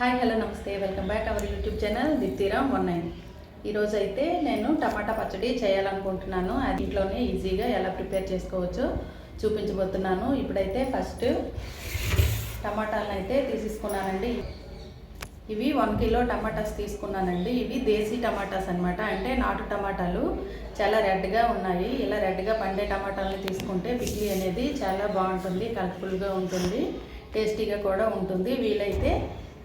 Hi hello నమస్తే. Welcome back our YouTube channel Deeptiram one nine. ఈరోజు అయితే నేను టమాటా పచ్చడి చేయాలనుకుంటున్నాను. అది ఇంట్లోనే ఈజీగా ఎలా ప్రిపేర్ చేసుకోవచ్చో చూపించబోతున్నాను. ఇప్పుడైతే ఫస్ట్ టమాటాలను అయితే తీసేసుకున్నానండి. ఇవి వన్ కిలో టమాటాస్ తీసుకున్నానండి. ఇవి దేశీ టమాటాస్ అన్నమాట. అంటే నాటు టమాటాలు చాలా రెడ్గా ఉన్నాయి. ఇలా రెడ్గా పండే టమాటాలను తీసుకుంటే పిక్లీ అనేది చాలా బాగుంటుంది కలర్ఫుల్గా ఉంటుంది టేస్టీగా కూడా ఉంటుంది. వీలైతే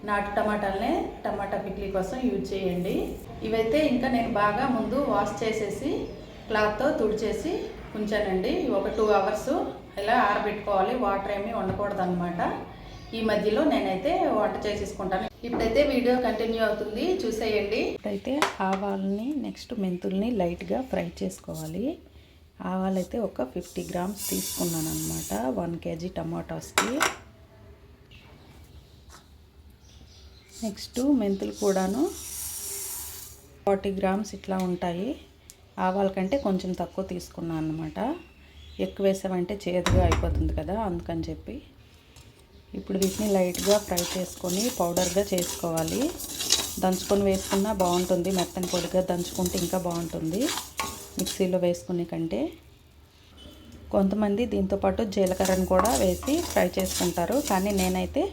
నాటు టమాటాలనే టమాటా పిక్లీ కోసం యూజ్ చేయండి. ఇవైతే ఇంకా నేను బాగా ముందు వాష్ చేసేసి క్లాత్తో తుడిచేసి ఉంచానండి. ఒక టూ అవర్స్ ఇలా ఆరబెట్టుకోవాలి. వాటర్ ఏమీ ఉండకూడదు అనమాట ఈ మధ్యలో నేనైతే వంట చేసేసుకుంటాను. ఇప్పుడైతే వీడియో కంటిన్యూ అవుతుంది. చూసేయండి. ఇప్పుడైతే ఆవాలని నెక్స్ట్ మెంతుల్ని లైట్గా ఫ్రై చేసుకోవాలి. ఆవాలైతే ఒక ఫిఫ్టీ గ్రామ్స్ తీసుకున్నాను అనమాట వన్ కేజీ టమాటాస్కి. నెక్స్ట్ మెంతులు కూడాను ఫార్టీ గ్రామ్స్ ఇట్లా ఉంటాయి. ఆవాల కంటే కొంచెం తక్కువ తీసుకున్నాను అనమాట ఎక్కువ వేసామంటే చేదుగా అయిపోతుంది కదా అందుకని చెప్పి. ఇప్పుడు వీటిని లైట్గా ఫ్రై చేసుకొని పౌడర్గా చేసుకోవాలి. దంచుకొని వేసుకున్నా బాగుంటుంది. మెత్తని పొడిగా దంచుకుంటే ఇంకా బాగుంటుంది. మిక్సీలో వేసుకునే కంటే. కొంతమంది దీంతోపాటు జీలకర్రను కూడా వేసి ఫ్రై చేసుకుంటారు. కానీ నేనైతే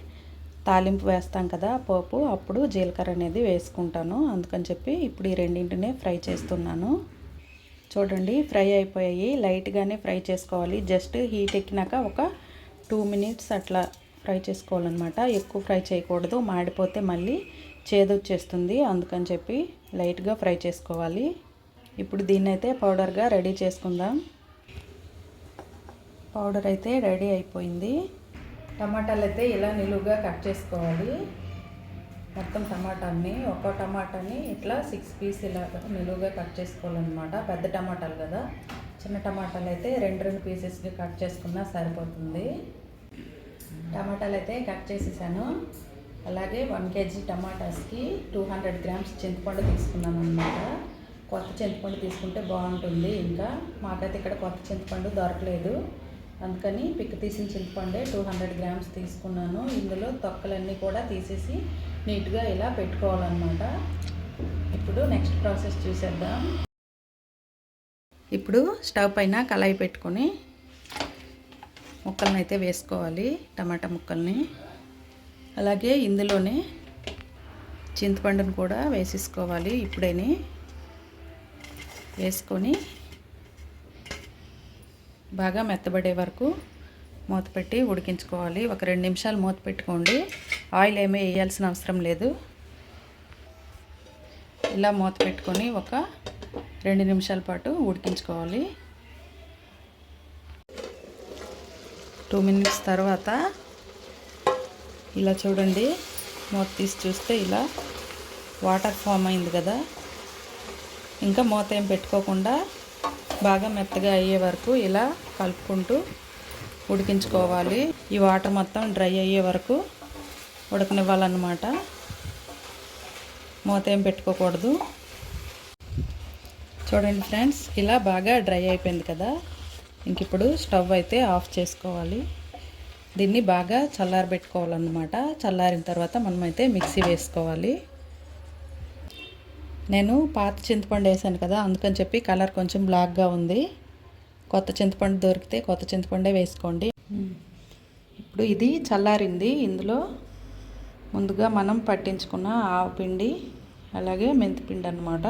తాలింపు వేస్తాం కదా పోపు అప్పుడు జీలకర్ర అనేది వేసుకుంటాను. అందుకని చెప్పి ఇప్పుడు ఈ రెండింటినే ఫ్రై చేస్తున్నాను. చూడండి ఫ్రై అయిపోయాయి. లైట్గానే ఫ్రై చేసుకోవాలి. జస్ట్ హీట్ ఎక్కినాక ఒక టూ మినిట్స్ అట్లా ఫ్రై చేసుకోవాలన్నమాట. ఎక్కువ ఫ్రై చేయకూడదు. మాడిపోతే మళ్ళీ చేదొచ్చేస్తుంది. అందుకని చెప్పి లైట్గా ఫ్రై చేసుకోవాలి. ఇప్పుడు దీన్ని అయితే పౌడర్గా రెడీ చేసుకుందాం. పౌడర్ అయితే రెడీ అయిపోయింది. టమాటాలు అయితే ఇలా నిలువుగా కట్ చేసుకోవాలి. మొత్తం టమాటాని ఒక్కో టమాటాని ఇట్లా సిక్స్ పీస్ ఇలా నిలువుగా కట్ చేసుకోవాలన్నమాట. పెద్ద టమాటాలు కదా. చిన్న టమాటాలు అయితే రెండు రెండు పీసెస్కి కట్ చేసుకున్నా సరిపోతుంది. టమాటాలు అయితే కట్ చేసేసాను. అలాగే వన్ కేజీ టమాటాస్కి టూ హండ్రెడ్ గ్రామ్స్ చింతపండు తీసుకున్నాను అనమాట కొత్త చింతపండు తీసుకుంటే బాగుంటుంది. ఇంకా మాకైతే ఇక్కడ కొత్త చింతపండు దొరకలేదు. అందుకని పిక్ తీసిన చింతపండే టూ హండ్రెడ్ గ్రామ్స్ తీసుకున్నాను. ఇందులో తొక్కలన్నీ కూడా తీసేసి నీట్గా ఇలా పెట్టుకోవాలన్నమాట. ఇప్పుడు నెక్స్ట్ ప్రాసెస్ చూసేద్దాం. ఇప్పుడు స్టవ్ పైన కళాయి పెట్టుకొని ముక్కలను అయితే వేసుకోవాలి టమాటా ముక్కల్ని. అలాగే ఇందులోనే చింతపండును కూడా వేసేసుకోవాలి ఇప్పుడేని. వేసుకొని బాగా మెత్తబడే వరకు మూత పెట్టి ఉడికించుకోవాలి. ఒక రెండు నిమిషాలు మూత పెట్టుకోండి. ఆయిల్ ఏమీ వేయాల్సిన అవసరం లేదు. ఇలా మూత పెట్టుకొని ఒక రెండు నిమిషాల పాటు ఉడికించుకోవాలి. టూ మినిట్స్ తర్వాత ఇలా చూడండి. మూత తీసి చూస్తే ఇలా వాటర్ ఫామ్ అయింది కదా. ఇంకా మూత ఏం పెట్టుకోకుండా బాగా మెత్తగా అయ్యే వరకు ఇలా కలుపుకుంటూ ఉడికించుకోవాలి. ఈ వాటర్ మొత్తం డ్రై అయ్యే వరకు ఉడకనివ్వాలన్నమాట. మూత ఏం పెట్టుకోకూడదు. చూడండి ఫ్రెండ్స్ ఇలా బాగా డ్రై అయిపోయింది కదా. ఇంక ఇప్పుడు స్టవ్ అయితే ఆఫ్ చేసుకోవాలి. దీన్ని బాగా చల్లారబెట్టుకోవాలన్నమాట. చల్లారిన తర్వాత మనమైతే మిక్సీ వేసుకోవాలి. నేను పాత చింతపండు వేసాను కదా అందుకని చెప్పి కలర్ కొంచెం బ్లాక్గా ఉంది. కొత్త చింతపండు దొరికితే కొత్త చింతపండే వేసుకోండి. ఇప్పుడు ఇది చల్లారింది. ఇందులో ముందుగా మనం పట్టించుకున్న ఆవు పిండి అలాగే మెంతిపిండి అనమాట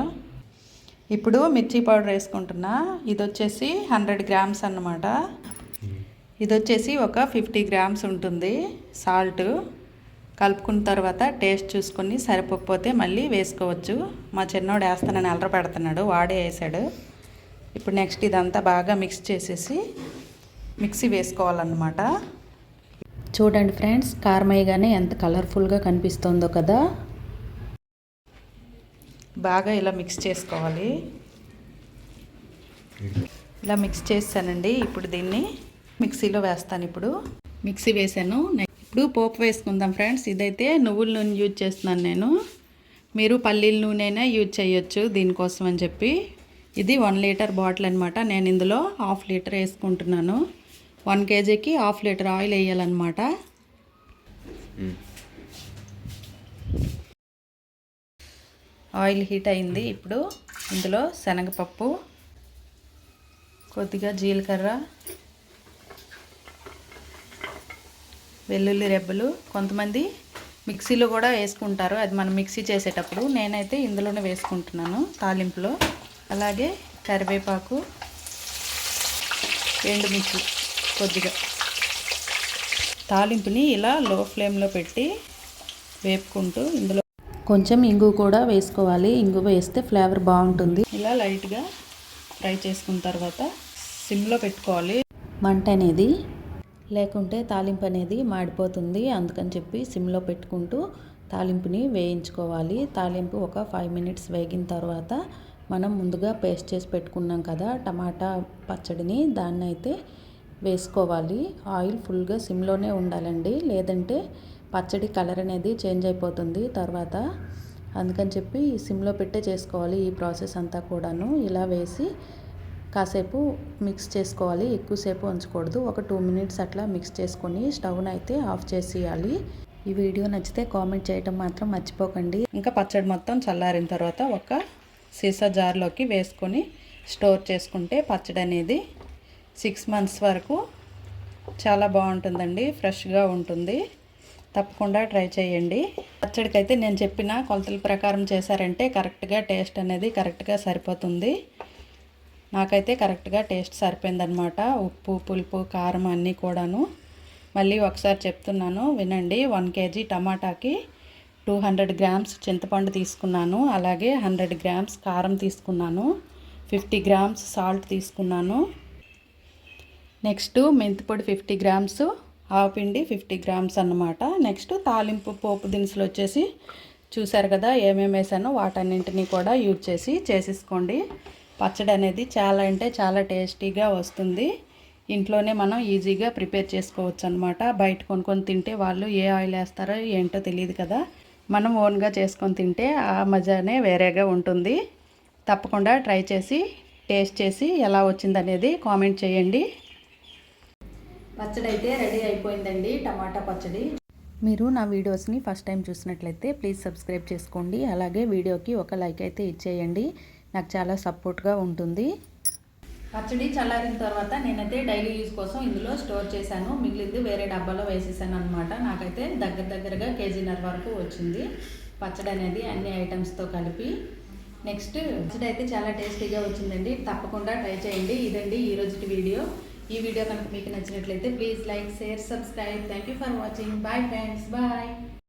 ఇప్పుడు మిర్చి పౌడర్ వేసుకుంటున్నా. ఇది వచ్చేసి హండ్రెడ్ గ్రామ్స్ అన్నమాట. ఇది వచ్చేసి ఒక ఫిఫ్టీ గ్రామ్స్ ఉంటుంది సాల్ట్. కలుపుకున్న తర్వాత టేస్ట్ చూసుకొని సరిపోకపోతే మళ్ళీ వేసుకోవచ్చు. మా చిన్నోడు వేస్తానని అలర పెడుతున్నాడు వాడే వేసాడు. ఇప్పుడు నెక్స్ట్ ఇదంతా బాగా మిక్స్ చేసేసి మిక్సీ వేసుకోవాలన్నమాట. చూడండి ఫ్రెండ్స్ కారమయ్యగానే ఎంత కలర్ఫుల్గా కనిపిస్తుందో కదా. బాగా ఇలా మిక్స్ చేసుకోవాలి. ఇలా మిక్స్ చేస్తానండి. ఇప్పుడు దీన్ని మిక్సీలో వేస్తాను ఇప్పుడు. మిక్సీ వేసాను. ఇప్పుడు పోపు వేసుకుందాం ఫ్రెండ్స్. ఇదైతే నువ్వుల నూనె యూజ్ చేస్తున్నాను నేను. మీరు పల్లీల నూనెనే యూజ్ చేయొచ్చు దీనికోసం అని చెప్పి. ఇది వన్ లీటర్ బాటిల్ అనమాట నేను ఇందులో హాఫ్ లీటర్ వేసుకుంటున్నాను. వన్ కేజీకి హాఫ్ లీటర్ ఆయిల్ వేయాలన్నమాట. ఆయిల్ హీట్ అయింది. ఇప్పుడు ఇందులో శనగపప్పు కొద్దిగా జీలకర్ర వెల్లుల్లి రెబ్బలు కొంతమంది మిక్సీలో కూడా వేసుకుంటారు. అది మనం మిక్సీ చేసేటప్పుడు నేనైతే ఇందులోనే వేసుకుంటున్నాను తాలింపులో. అలాగే కరివేపాకు ఎండుమిర్చి కొద్దిగా. తాలింపుని ఇలా లో ఫ్లేమ్లో పెట్టి వేపుకుంటూ ఇందులో కొంచెం ఇంగు కూడా వేసుకోవాలి. ఇంగు వేస్తే ఫ్లేవర్ బాగుంటుంది. ఇలా లైట్గా ఫ్రై చేసుకున్న తర్వాత సిమ్లో పెట్టుకోవాలి. మంట అనేది లేకుంటే తాలింపు అనేది మాడిపోతుంది. అందుకని చెప్పి సిమ్లో పెట్టుకుంటూ తాలింపుని వేయించుకోవాలి. తాలింపు ఒక ఫైవ్ మినిట్స్ వేగిన తర్వాత మనం ముందుగా పేస్ట్ చేసి పెట్టుకున్నాం కదా టమాటా పచ్చడిని దాన్ని అయితే వేసుకోవాలి. ఆయిల్ ఫుల్గా సిమ్లోనే ఉండాలండి. లేదంటే పచ్చడి కలర్ అనేది చేంజ్ అయిపోతుంది తర్వాత. అందుకని చెప్పి సిమ్లో పెట్టే చేసుకోవాలి ఈ ప్రాసెస్ అంతా కూడాను. ఇలా వేసి కాసేపు మిక్స్ చేసుకోవాలి ఎక్కువసేపు ఉంచకూడదు. ఒక టూ మినిట్స్ అట్లా మిక్స్ చేసుకొని స్టవ్ను అయితే ఆఫ్ చేసేయాలి. ఈ వీడియో నచ్చితే కామెంట్ చేయటం మాత్రం మర్చిపోకండి. ఇంకా పచ్చడి మొత్తం చల్లారిన తర్వాత ఒక సీసా జార్లోకి వేసుకొని స్టోర్ చేసుకుంటే పచ్చడి అనేది సిక్స్ మంత్స్ వరకు చాలా బాగుంటుందండి ఫ్రెష్గా ఉంటుంది. తప్పకుండా ట్రై చేయండి. పచ్చడికి అయితే నేను చెప్పిన కొలతల ప్రకారం చేశారంటే కరెక్ట్గా టేస్ట్ అనేది కరెక్ట్గా సరిపోతుంది. నాకైతే కరెక్ట్గా టేస్ట్ సరిపోయిందనమాట ఉప్పు పులుపు కారం అన్నీ కూడాను. మళ్ళీ ఒకసారి చెప్తున్నాను వినండి. వన్ కేజీ టమాటాకి టూ హండ్రెడ్ గ్రామ్స్ చింతపండు తీసుకున్నాను. అలాగే హండ్రెడ్ గ్రామ్స్ కారం తీసుకున్నాను. ఫిఫ్టీ గ్రామ్స్ సాల్ట్ తీసుకున్నాను. నెక్స్ట్ మెంతిపొడి ఫిఫ్టీ గ్రామ్స్ ఆవపిండి ఫిఫ్టీ గ్రామ్స్ అన్నమాట. నెక్స్ట్ తాలింపు పోపు దినుసులు వచ్చేసి చూసారు కదా ఏమేమి వేసానో వాటన్నింటినీ కూడా యూజ్ చేసి చేసేసుకోండి. పచ్చడి అనేది చాలా అంటే చాలా టేస్టీగా వస్తుంది. ఇంట్లోనే మనం ఈజీగా ప్రిపేర్ చేసుకోవచ్చు అనమాట బయట కొనుక్కొని తింటే వాళ్ళు ఏ ఆయిల్ వేస్తారో ఏంటో తెలియదు కదా. మనం ఓన్గా చేసుకొని తింటే ఆ మజానే వేరేగా ఉంటుంది. తప్పకుండా ట్రై చేసి టేస్ట్ చేసి ఎలా వచ్చిందనేది కామెంట్ చేయండి. పచ్చడి అయితే రెడీ అయిపోయిందండి టమాటా పచ్చడి. మీరు నా వీడియోస్ని ఫస్ట్ టైం చూసినట్లయితే ప్లీజ్ సబ్స్క్రైబ్ చేసుకోండి. అలాగే వీడియోకి ఒక లైక్ అయితే ఇచ్చేయండి. నాకు చాలా సపోర్ట్గా ఉంటుంది. పచ్చడి చల్లారిన తర్వాత నేనైతే డైలీ యూజ్ కోసం ఇందులో స్టోర్ చేశాను. మిగిలింది వేరే డబ్బాలో వేసేసాను అనమాట నాకైతే దగ్గర దగ్గరగా కేజీన్నర వరకు వచ్చింది. పచ్చడి అనేది అన్ని ఐటమ్స్తో కలిపి. నెక్స్ట్ పచ్చడి అయితే చాలా టేస్టీగా వచ్చిందండి. తప్పకుండా ట్రై చేయండి. ఇదండి ఈరోజు వీడియో. ఈ వీడియో కనుక మీకు నచ్చినట్లయితే please like share subscribe. Thank you for watching. Bye friends. Bye.